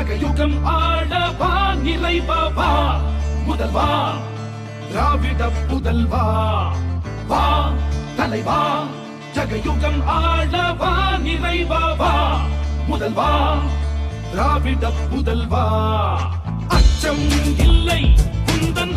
சகயுகம் ஆடவா நிறைவா முதல்வா திராவிட புதல்வா வா. தலைவா ஜகயுகம் ஆடவா நிறைவா முதல்வா திராவிட புதல்வா அச்சம் இல்லை குந்தன்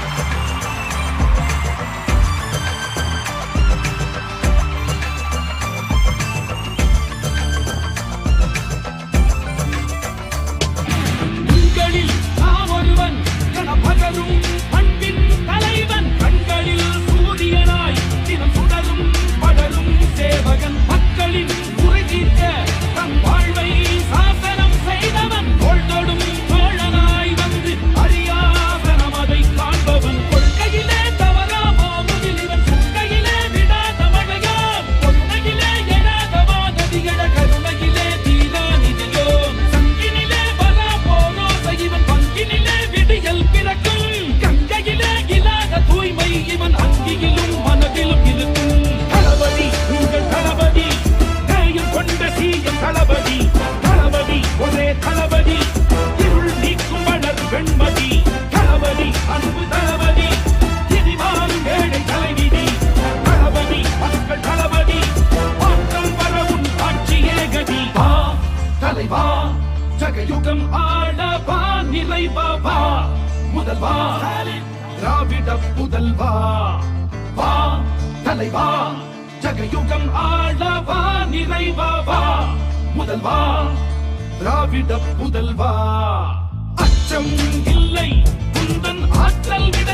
தலைவா ஜகயுகம் ஆளவா நிறைவாவா முதல்வா திராவிட புதல்வா வா தலைவா? ஜகயுகம் ஆளவா நிறைவாவா முதல்வா திராவிட புதல்வா அச்சம் இல்லை குந்தன் ஆற்றல் விட